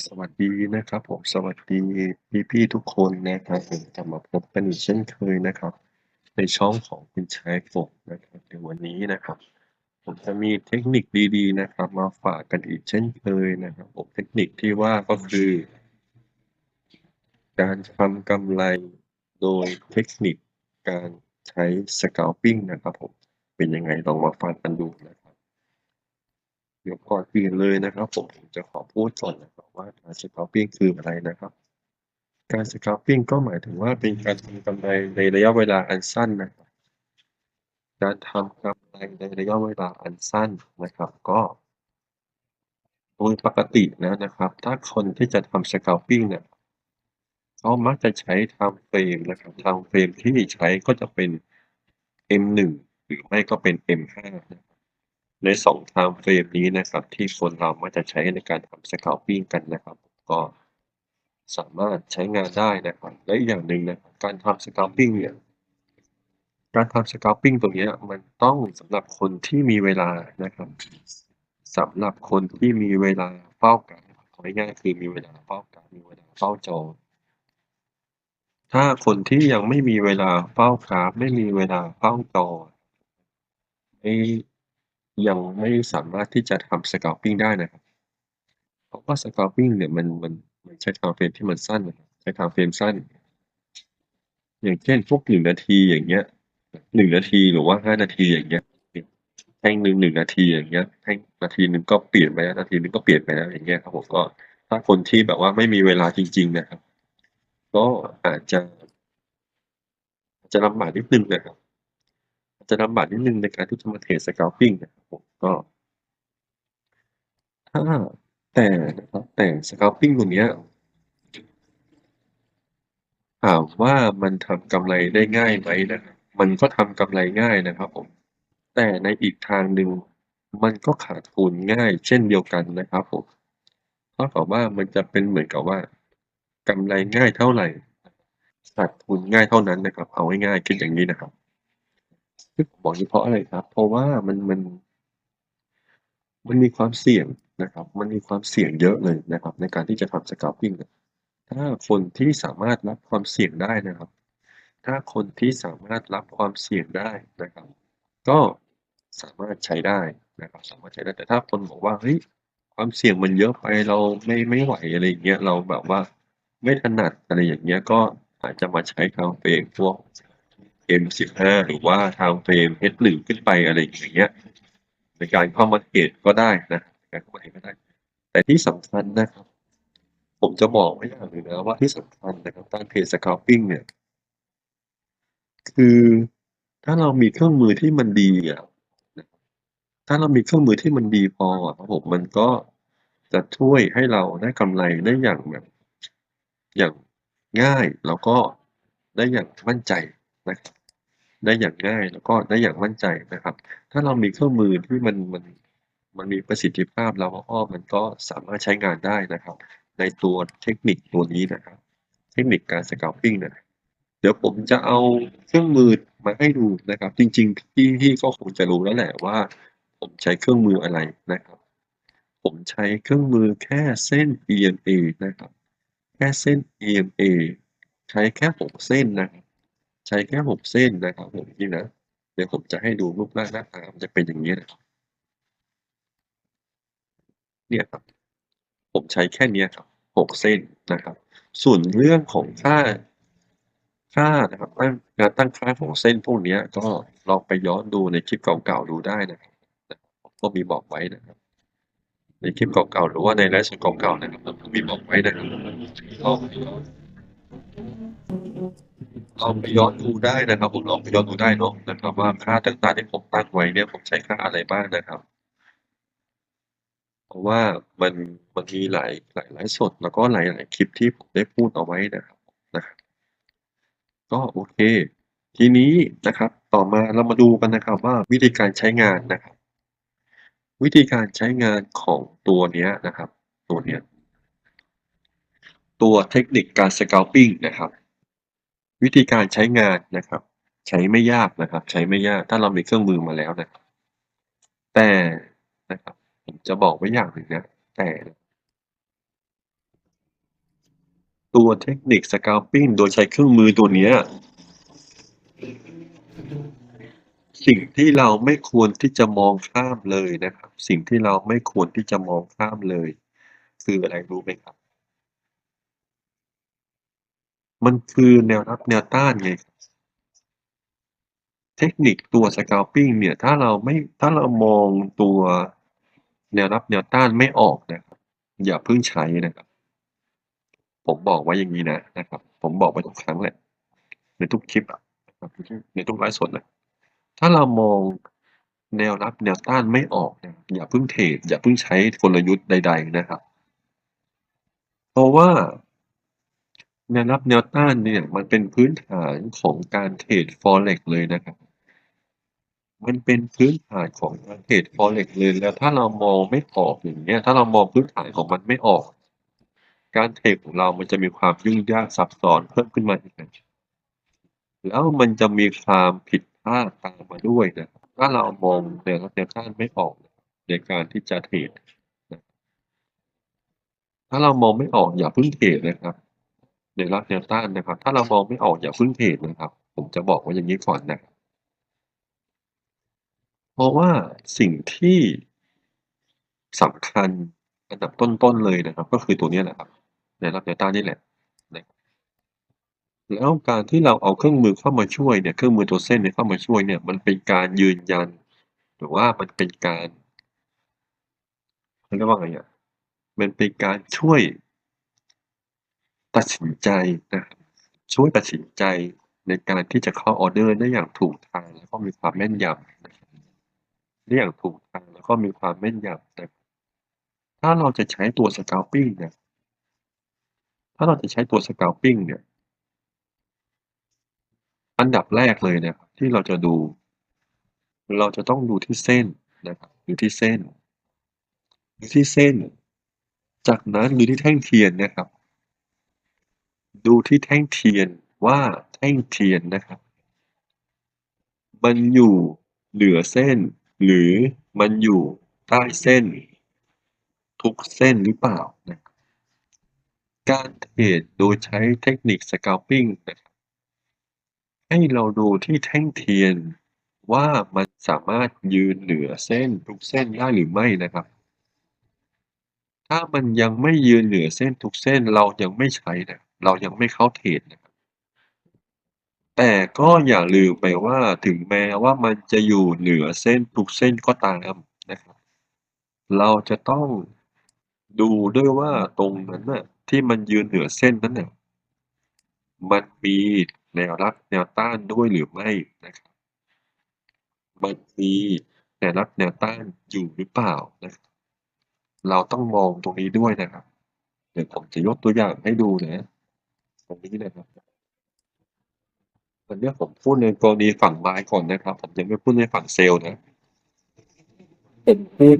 สวัสดีนะครับผมสวัสดีพี่ๆทุกคนนะครับผมกลับมาพบกันอีกเช่นเคยนะครับ ในช่องของคุณชายฝกนะครับในวันนี้นะครับ ผมจะมีเทคนิคดีๆนะครับ มาฝากกันอีกเช่นเคยนะครับผมเทคนิคที่ว่าก็คือ การทำกำไรโดยเทคนิคการใช้ scalping นะครับผมเป็นยังไงลองมาฟังกันดูนะ เดี๋ยวก่อนอื่นเลยนะครับ ผมจะขอพูดก่อนนะครับว่าการ scalping คืออะไรนะครับ การ scalping ก็หมายถึงว่าเป็นการทำกำไรในระยะเวลาอันสั้นนะครับ การทำกำไรในระยะเวลาอันสั้นนะครับ ก็โดยปกติแล้วนะครับ ถ้าคนที่จะทำ scalping เนี่ยเขามักจะใช้ time frame นะครับ time frame ที่ใช้ก็จะเป็น M1 หรือไม่ก็เป็น M5 นะครับ ใน2 time frame นี้นะครับ ที่คนเรามักจะใช้ในการทำ scalping กันนะครับ ก็สามารถใช้งานได้นะครับ และอีกอย่างหนึ่งนะการทำ scalping เนี่ยการทำ scalping ตรงเนี้ยมันต้องสำหรับคนที่มีเวลานะครับสำหรับคนที่มีเวลาเฝ้ากราฟเอง่ายๆคือมีเวลาเฝ้ากราฟมีเวลาเฝ้าจอถ้าคนที่ยังไม่มีเวลาเฝ้ากราฟไม่มีเวลาเฝ้าจอไม่ ยังไม่สามารถที่จะทำ scalping ได้นะครับ เพราะว่า scalping เนี่ยมันมันมันใช้ time frame ที่มันสั้นนะครับใช้ time frame สั้น อย่างเช่นพวก1นาทีอย่างเงี้ย1นาทีหรือว่า5นาทีอย่างเงี้ยแท่งหนึ่ง1นาทีอย่างเงี้ยแท่งนาทีหนึ่งก็เปลี่ยนไปแล้วนาทีนึงก็เปลี่ยนไปแล้วอย่างเงี้ยครับผมก็ถ้าคนที่แบบว่าไม่มีเวลาจริง ๆ นะครับ ก็อาจจะอาจจะลำบากนิดนึงนะครับ จะลำบากนิดนึงในการที่จะมาเทรด scalping นะครับผมก็ถ้าแต่นะครับแต่ scalping ตรงเนี้ยถามว่ามันทำกำไรได้ง่ายไหมนะครับมันก็ทำกำไรง่ายนะครับผม แต่ในอีกทางหนึ่งมันก็ขาดทุนง่ายเช่นเดียวกันนะครับผมเท่ากับว่ามันจะเป็นเหมือนกับว่ากำไรง่ายเท่าไหร่ขาดทุนง่ายเท่านั้นนะครับ เอาง่ายๆคิดอย่างงี้นะครับ ที่ผมบอกงี้เพราะอะไรครับ เพราะว่ามันมัน มันมีความเสี่ยงนะครับ มันมีความเสี่ยงเยอะเลยนะครับ ในการที่จะทำ scalping เนี่ยถ้าคนที่สามารถรับความเสี่ยงได้นะครับ ถ้าคนที่สามารถรับความเสี่ยงได้นะครับ ก็สามารถใช้ได้นะครับ สามารถใช้ได้แต่ถ้าคนบอกว่าเฮ้ยความเสี่ยงมันเยอะไปเราไม่ไม่ไหวอะไรอย่างเงี้ยเราแบบว่าไม่ถนัดอะไรอย่างเงี้ยก็อาจจะมาใช้ time frame พวก M15 หรือว่า time frame H1 ขึ้นไปอะไรอย่างเงี้ยในการเข้ามาเทรดก็ได้นะในการเข้ามาเทรดก็ได้ แต่ที่สำคัญนะครับ ผมจะบอกไว้อย่างหนึ่งนะว่าที่สำคัญนะครับการเทรด scalping เนี่ย คือถ้าเรามีเครื่องมือที่มันดีอะนะถ้าเรามีเครื่องมือที่มันดีพออะครับผมมันก็จะช่วยให้เราได้กำไรได้อย่างแบบอย่างง่ายแล้วก็ได้อย่างมั่นใจนะครับ ได้อย่างง่ายแล้วก็ได้อย่างมั่นใจนะครับ ถ้าเรามีเครื่องมือที่มันมันมันมีประสิทธิภาพแล้วก็มันก็สามารถใช้งานได้นะครับ ในตัวเทคนิคตัวนี้นะครับ เทคนิคการ scalping เนี่ยเดี๋ยวผมจะเอาเครื่องมือมาให้ดูนะครับ จริงๆพี่พี่ก็คงจะรู้แล้วแหละว่า ผมใช้เครื่องมืออะไรนะครับ ผมใช้เครื่องมือแค่เส้น EMA นะครับ แค่เส้น EMA ใช้แค่6เส้นนะครับ ใช้แค่6เส้นนะครับผมนี่นะเดี๋ยวผมจะให้ดูรูปร่างหน้าตามันจะเป็นอย่างงี้นะครับเนี่ยครับ ผมใช้แค่เนี้ยครับ6เส้นนะครับ ส่วนเรื่องของค่าค่านะครับตั้งการตั้งค่าของเส้นพวกนี้ก็ลองไปย้อนดูในคลิปเก่าๆดูได้นะครับผมก็มีบอกไว้นะครับ ในคลิปเก่าๆหรือว่าในไลฟ์สดเก่าๆนะครับผมก็มีบอกไว้นะครับลองไปย้อน ลองไปย้อนดูได้นะครับผมลองไปย้อนดูได้เนาะนะครับว่าค่าต่างๆที่ผมตั้งไว้เนี่ยผมใช้ค่าอะไรบ้างนะครับ เพราะว่ามันมันมีหลายหลายไลฟ์สดแล้วก็หลายๆคลิปที่ผมได้พูดเอาไว้นะครับนะครับก็โอเค ทีนี้นะครับ ต่อมาเรามาดูกันนะครับว่าวิธีการใช้งานนะครับ วิธีการใช้งานของตัวเนี้ยนะครับ ตัวเนี้ยตัวเทคนิคการ scalping นะครับ วิธีการใช้งานนะครับ ใช้ไม่ยากนะครับ ใช้ไม่ยากถ้าเรามีเครื่องมือมาแล้วนะแต่นะครับผมจะบอกไว้อย่างหนึ่งนะแต่ ตัวเทคนิค scalping โดยใช้เครื่องมือตัวเนี้ยสิ่งที่เราไม่ควรที่จะมองข้ามเลยนะครับ สิ่งที่เราไม่ควรที่จะมองข้ามเลย คืออะไรรู้ไหมครับ มันคือแนวรับแนวต้านไง เทคนิคตัว scalping เนี่ย ถ้าเราไม่ถ้าเรามองตัวแนวรับแนวต้านไม่ออกนะครับ อย่าเพิ่งใช้นะครับ ผมบอกไว้อย่างงี้นะนะครับ ผมบอกไว้ทุกครั้งแหละ ในทุกคลิปอะในทุกไลฟ์สดนะถ้าเรามองแนวรับแนวต้านไม่ออกนี่ยอย่าเพิ่งเทรดอย่าเพิ่งใช้กลยุทธ์ใด ๆ นะครับ เพราะว่า แนวรับแนวต้านเนี่ยมันเป็นพื้นฐานของการเทรด Forex เลยนะครับ มันเป็นพื้นฐานของการเทรด Forex เลยแล้วถ้าเรามองไม่ออกอย่างเงี้ยถ้าเรามองพื้นฐานของมันไม่ออก การเทรดของเรามันจะมีความยุ่งยากซับซ้อนเพิ่มขึ้นมาอีกนแล้วมันจะมีความผิดพลาดตามมาด้วยนะถ้าเรามองแนวรับแนวต้านไม่ออกในการที่จะเทรดถ้าเรามองไม่ออกอย่าเพิ่งเทรดนะครับ แนวรับแนวต้านนะครับ ถ้าเรามองไม่ออกอย่าพิ่งเทรดนะครับ ผมจะบอกไว้อย่างงี้ก่อนนะเพราะว่าสิ่งที่สำคัญอันดับต้นๆเลยนะครับ ก็คือตัวนี้แหละครับแนวรับแนวต้านนี่แหละแล้วการที่เราเอาเครื่องมือเข้ามาช่วยเนี่ยเครื่องมือตัวเส้นเนี่ยเข้ามาช่วยเนี่ย มันเป็นการยืนยัน หรือว่ามันเป็นการเขาเรียกว่าไงอะมันเป็นการช่วย ตัดสินใจนะครับช่วยตัดสินใจในการที่จะเข้าออเดอร์ได้อย่างถูกทางแล้วก็มีความแม่นยำนะครับได้อย่างถูกทางแล้วก็มีความแม่นยำนะครับถ้าเราจะใช้ตัว scalping เนี่ยถ้าเราจะใช้ตัว scalping เนี่ยอันดับแรกเลยนะครับที่เราจะดู เราจะต้องดูที่เส้นนะครับดูที่เส้นดูที่เส้น จากนั้นดูที่แท่งเทียนนะครับ ดูที่แท่งเทียนว่าแท่งเทียนนะครับ มันอยู่เหนือเส้น หรือมันอยู่ใต้เส้น ทุกเส้นหรือเปล่านะการเทรดโดยใช้เทคนิค scalping นะครับให้เราดูที่แท่งเทียนว่ามันสามารถยืนเหนือเส้นทุกเส้นได้หรือไม่นะครับ ถ้ามันยังไม่ยืนเหนือเส้นทุกเส้นเรายังไม่ใช้นะ เรายังไม่เข้าเทรดนะครับ แต่ก็อย่าลืมไปว่าถึงแม้ว่ามันจะอยู่เหนือเส้นทุกเส้นก็ตามนะครับ เราจะต้องดูด้วยว่าตรงนั้นน่ะที่มันยืนเหนือเส้นนั้นน่ะมันมีแนวรับแนวต้านด้วยหรือไม่นะครับมันมีแนวรับแนวต้านอยู่หรือเปล่านะครับ เราต้องมองตรงนี้ด้วยนะครับ เดี๋ยวผมจะยกตัวอย่างให้ดูนะ รงนี้นะครับอันนี้ผมพูดในกรณีฝั่ง buy ก่อนนะครับ ผมยังไม่พูดในฝั่งเซลล์นะผมพูด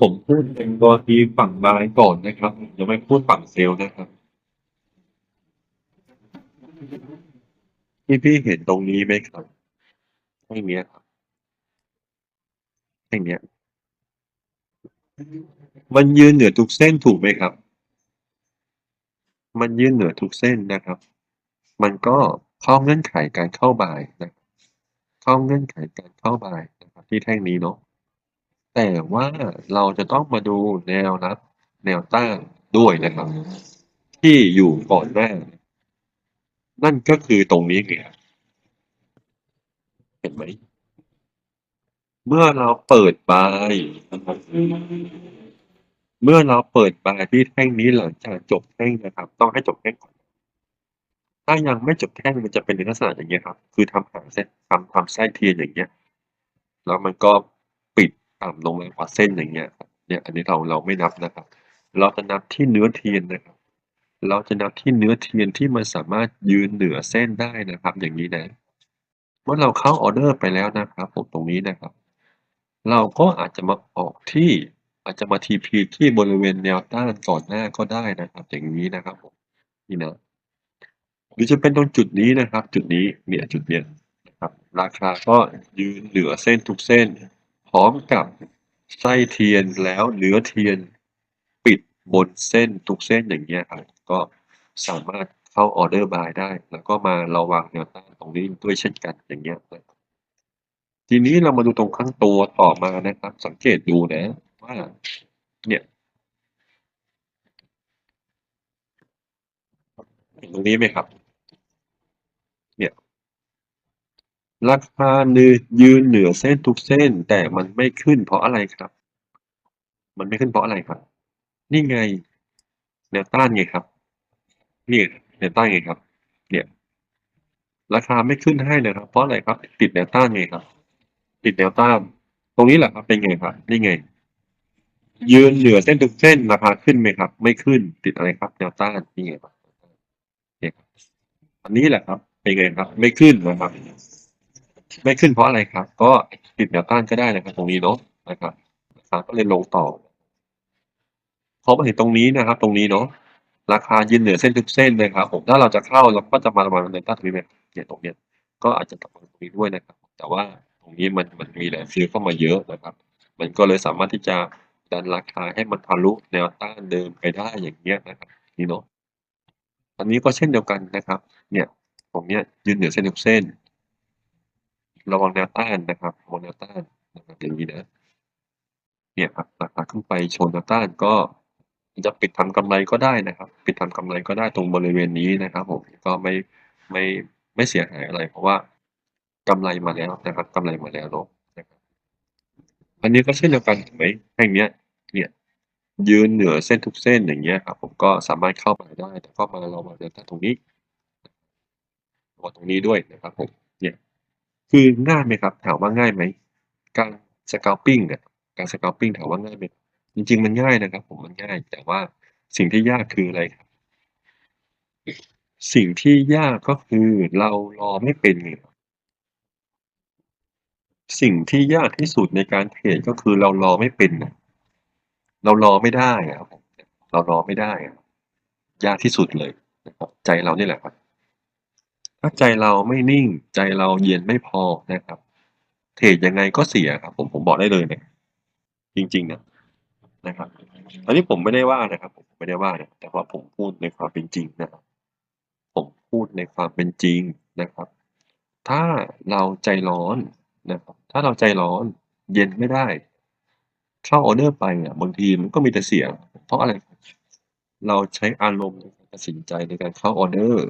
ผมพูดในกรณีฝั่ง buy ก่อนนะครับยังไม่พูดฝั่งเซลล์นะครับพี่ๆเห็นตรงนี้ไหมครับแท่งเนี้ยครับแท่งเนี้ยมันยืนเหนือทุกเส้นถูกไหมครับ มันยืนเหนือทุกเส้นนะครับ มันก็เข้าเงื่อนไขการเข้า buy นะเข้าเงื่อนไขการเข้า buy นะครับที่แท่งนี้เนาะแต่ว่าเราจะต้องมาดูแนวรับ แนวต้านด้วยนะครับ ที่อยู่ก่อนหน้า นั่นก็คือตรงนี้ไงครับเห็นไหม เมื่อเราเปิด buy นะครับ เมื่อเราเปิด buy ที่แท่งนี้หลังจากจบแท่งนะครับ ต้องให้จบแท่งก่อน ถ้ายังไม่จบแท่งมันจะเป็นในลักษณะอย่างเงี้ยครับ คือทำหางเส้นทำทำไส้เทียนอย่างเงี้ย แล้วมันก็ปิดต่ำลงมากว่าเส้นอย่างเงี้ยครับเนี่ยอันนี้เราเราไม่นับนะครับ เราจะนับที่เนื้อเทียนนะครับ เราจะนับที่เนื้อเทียนที่มันสามารถยืนเหนือเส้นได้นะครับ อย่างงี้นะ เมื่อเราเข้าออเดอร์ไปแล้วนะครับผมตรงนี้นะครับ เราก็อาจจะมาออกที่ อาจจะมา TP ที่บริเวณแนวต้านก่อนหน้าก็ได้นะครับ อย่างงี้นะครับผมนี่นะหรือจะเป็นตรงจุดนี้นะครับ จุดนี้เนี่ยจุดเนี้ยนะครับ ราคาก็ยืนเหนือเส้นทุกเส้น พร้อมกับไส้เทียนแล้วเนื้อเทียนปิดบนเส้นทุกเส้นอย่างเงี้ยครับก็สามารถเข้าออเดอร์บายได้ แล้วก็มาระวังแนวต้านตรงนี้ด้วยเช่นกันอย่างเงี้ยนะทีนี้เรามาดูตรงข้างตัวต่อมานะครับ สังเกตดูนะ ว่าเนี่ยเห็นตรงนี้ไหมครับ เนี่ย ราคานือยืนเหนือเส้นทุกเส้น แต่มันไม่ขึ้นเพราะอะไรครับ มันไม่ขึ้นเพราะอะไรครับ นี่ไงแนวต้านไงครับนี่แนวต้านไงครับ เนี่ย ราคาไม่ขึ้นให้นะครับ เพราะอะไรครับ ติดแนวต้านไงครับ ติดแนวต้าน ตรงนี้แหละครับเป็นไงครับนี่ไง ยืนเหนือเส้นทุกเส้นราคาขึ้นไหมครับ ไม่ขึ้นติดอะไรครับแนวต้านนี่ไงครับอันนี้แหละครับเป็นไงครับ ไม่ขึ้นนะครับ ไม่ขึ้นเพราะอะไรครับ ก็ติดแนวต้านก็ได้นะครับตรงนี้เนาะนะครับราคาก็เลยลงต่อพอมาถึงตรงนี้นะครับ ตรงนี้เนาะราคายืนเหนือเส้นทุกเส้นนะครับ ผมถ้าเราจะเข้าเราก็จะมาประมาณในต้านตรงนี้ไหมเนี่ยตรงเนี้ยก็อาจจะกลับมาตรงนี้ด้วยนะครับ แต่ว่าตรงนี้มันมันมีแรงซื้อเข้ามาเยอะนะครับ มันก็เลยสามารถที่จะ ดันราคาให้มันทะลุแนวต้านเดิมไปได้อย่างเงี้ยนะครับนี่เนาะอันนี้ก็เช่นเดียวกันนะครับ เนี่ยตรงเนี้ยยืนเหนือเส้นทุกเส้น ระวังแนวต้านนะครับระวังแนวต้านนะครับอย่างนี้นะเนี่ยครับราคาขึ้นไปชนแนวต้านก็จะปิดทำกำไรก็ได้นะครับ ปิดทำกำไรก็ได้ตรงบริเวณนี้นะครับผมก็ไม่ไม่ไม่เสียหายอะไร เพราะว่ากำไรมาแล้วนะครับกำไรมาแล้วเนาะนะครับอันนี้ก็เช่นเดียวกันเห็นไหมแท่งเนี้ย เนี่ยยืนเหนือเส้นทุกเส้นอย่างเงี้ยครับผมก็สามารถเข้ามาได้ แต่ก็มาเรามาเดินตรงนี้ระวังตรงนี้ด้วยนะครับผมเนี่ยคือง่ายไหมครับ ถามว่าง่ายไหมการ scalping เนี่ยการ scalping ถามว่าง่ายไหมจริง ๆ มันง่ายนะครับ ผมมันง่าย แต่ว่าสิ่งที่ยากคืออะไรครับ สิ่งที่ยากก็คือเรารอไม่เป็นไงสิ่งที่ยากที่สุดในการเทรดก็คือเรารอไม่เป็นนะ เรารอไม่ได้ครับเรารอไม่ได้ยากที่สุดเลยนะครับ ใจเรานี่แหละครับ ถ้าใจเราไม่นิ่ง ใจเราเย็นไม่พอนะครับ เทรดยังไงก็เสียครับผมผมบอกได้เลยเนี่ยจริงๆนะนะครับ อันนี้ผมไม่ได้ว่านะครับ ผมไม่ได้ว่านะแต่ว่าผมพูดในความเป็นจริงนะครับ ผมพูดในความเป็นจริงนะครับ ถ้าเราใจร้อนนะครับ ถ้าเราใจร้อน เย็นไม่ได้ เข้าออเดอร์ไปอะบางทีมันก็มีแต่เสียเพราะอะไร เราใช้อารมณ์ในการตัดสินใจในการเข้าออเดอร์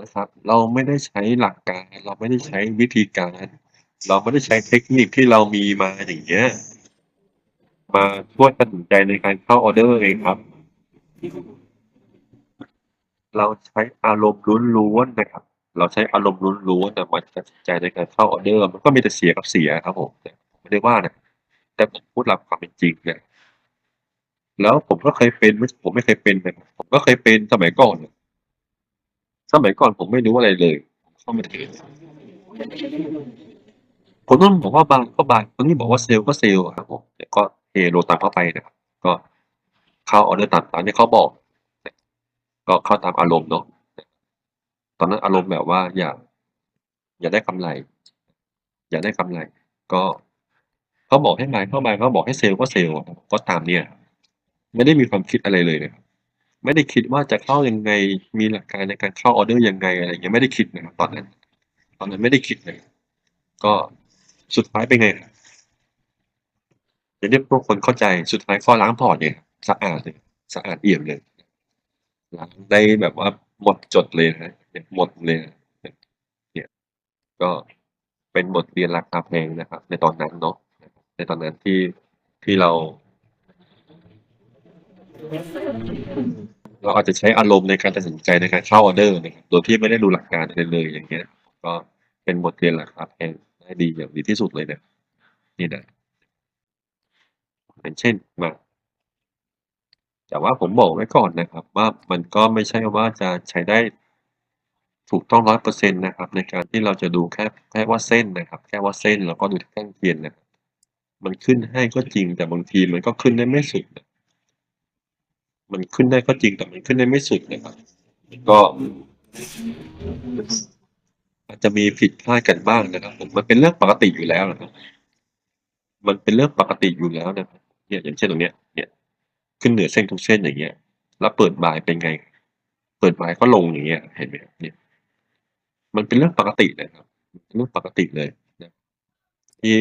นะครับเราไม่ได้ใช้หลักการ เราไม่ได้ใช้วิธีการ เราไม่ได้ใช้เทคนิคที่เรามีมาอย่างเงี้ยมาช่วยตัดสินใจในการเข้าออเดอร์เองครับ เราใช้อารมณ์ล้วนๆนะครับ เราใช้อารมณ์ล้วนๆนะมาตัดสินใจในการเข้าออเดอร์ มันก็มีแต่เสียกับเสียครับผมแต่ผมไม่ได้ว่านะ แต่ผมพูดหลักความเป็นจริงเนี่ยแล้วผมก็เคยเป็นไม่ผมไม่เคยเป็นนะครับผมก็เคยเป็นสมัยก่อนน่ะสมัยก่อนผมไม่รู้อะไรเลยผมเข้ามาเทรดคนนู้นบอกว่าบายก็บายคนนี้บอกว่าเซลล์ก็เซลล์ครับผมแต่ก็เทโลตามเข้าไปนะครับก็เข้าออเดอร์ตามตามที่เขาบอก ก็เข้าตามอารมณ์เนาะตอนนั้นอารมณ์แบบว่าอยากอยากได้กำไร อยากได้กำไร ก็ เขาบอกให้บายก็บาเขาบอกให้เซลล์ก็เซลล์ก็ตามเนี่ย ไม่ได้มีความคิดอะไรเลยนะครับไม่ได้คิดว่าจะเข้ายังไงมีหลักการในการเข้าออเดอร์ยังไงอะไรอย่างเงี้ยไม่ได้คิดนะครับตอนนั้น ตอนนั้นไม่ได้คิดเลย ก็สุดท้ายเป็นไงครับอย่างที่พวกคนเข้าใจสุดท้ายก็ล้างพอร์ตไงสะอาดเลยสะอาดเอี่ยมเลยล้างได้แบบว่าหมดจดเลยนะหมดเลยเนี่ยก็เป็นบทเรียนราคาแพงนะครับ ในตอนนั้นเนาะ ในตอนนั้นที่ที่เรา เราอาจจะใช้อารมณ์ในการตัดสินใจในการเข้าออเดอร์นะครับโดยที่ไม่ได้ดูหลักการอะไรเลยอย่างเงี้ย ก็เป็นบทเรียนราคาแพงได้ดีอย่างดีที่สุดเลยเนี่ยนี่นะอย่างเช่นมาแต่ว่าผมบอกไว้ก่อนนะครับ ว่ามันก็ไม่ใช่ว่าจะใช้ได้ถูกต้องร้อยเปอร์เซ็นต์นะครับ ในการที่เราจะดูแค่แค่ว่าเส้นนะครับ แค่ว่าเส้นแล้วก็ดูที่แท่งเทียนนะครับ มันขึ้นให้ก็จริง แต่บางทีมันก็ขึ้นได้ไม่สุด มันขึ้นได้ก็จริงแต่มันขึ้นได้ไม่สุดนะครับ ก็อาจจะมีผิดพลาดกันบ้างนะครับ ผมมันเป็นเรื่องปกติอยู่แล้วนะครับ มันเป็นเรื่องปกติอยู่แล้วนะครับเนี่ยอย่างเช่นตรงเนี้ย เนี่ยขึ้นเหนือเส้นทุกเส้นอย่างเงี้ย แล้วเปิดบ่ายเป็นไง เปิดบ่ายก็ลงอย่างเงี้ย เห็นไหมเนี่ย มันเป็นเรื่องปกติเลยครับเรื่องปกติเลยนะที่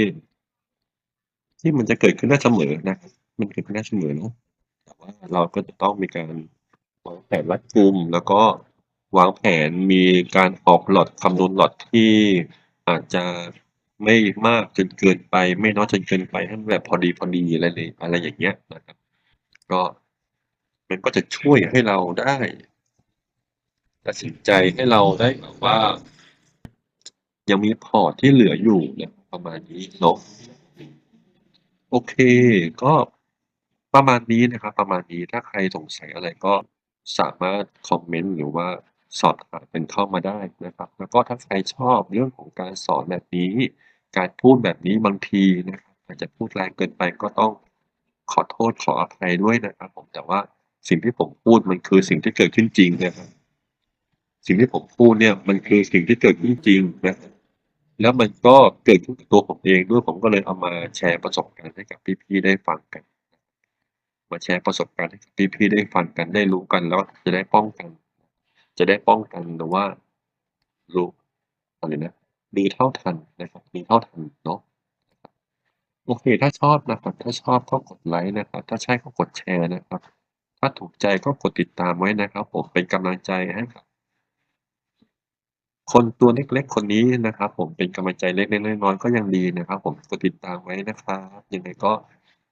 ที่มันจะเกิดขึ้นได้เสมอนะ มันเกิดขึ้นได้เสมอเนาะแต่ว่าเราก็จะต้องมีการวางแผนรัดกุม แล้วก็วางแผนมีการออก Lot คำนวณ Lot ที่อาจจะไม่มากจนเกินไป ไม่น้อยจนเกินไปให้มันแบบพอดีๆอะไรเลยอะไรอย่างเงี้ยนะครับ ก็มันก็จะช่วยให้เราได้ตัดสินใจให้เราได้แบบว่า ยังมีพอร์ตที่เหลืออยู่เนี่ยประมาณนี้เนาะ โอเค ก็ประมาณนี้นะครับ ประมาณนี้ถ้าใครสงสัยอะไรก็สามารถคอมเมนต์หรือว่าสอบถามกันเข้ามาได้นะครับ แล้วก็ถ้าใครชอบเรื่องของการสอนแบบนี้ การพูดแบบนี้บางทีนะครับอาจจะพูดแรงเกินไปก็ต้องขอโทษขออภัยด้วยนะครับ ผมแต่ว่าสิ่งที่ผมพูดมันคือสิ่งที่เกิดขึ้นจริงนะครับ สิ่งที่ผมพูดเนี่ยมันคือสิ่งที่เกิดขึ้นจริงนะครับ แล้วมันก็เกิดขึ้นกับตัวผมเองด้วยผมก็เลยเอามาแชร์ประสบการณ์ให้กับพี่ๆได้ฟังกัน มาแชร์ประสบการณ์ให้กับพี่ๆได้ฟังกันได้รู้กันแล้วจะได้ป้องกัน จะได้ป้องกันหรือว่ารู้อะไรนะรู้เท่าทันนะครับรู้เท่าทันเนาะโอเค ถ้าชอบนะครับ ถ้าชอบก็กดไลก์นะครับ ถ้าใช่ก็กดแชร์นะครับ ถ้าถูกใจก็กดติดตามไว้นะครับ ผมเป็นกำลังใจให้กับ คนตัวเล็ก ๆ คนนี้นะครับผมเป็นกำลังใจเล็กๆน้อยๆก็ยังดีนะครับ ผมกดติดตามไว้นะครับยังไงก็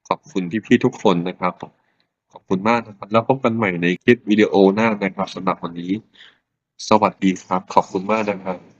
ขอบคุณพี่ๆทุกคนนะครับ ขอบคุณมากนะครับ แล้วพบกันใหม่ในคลิปวิดีโอหน้านะครับสำหรับวันนี้ สวัสดีครับ ขอบคุณมากนะครับ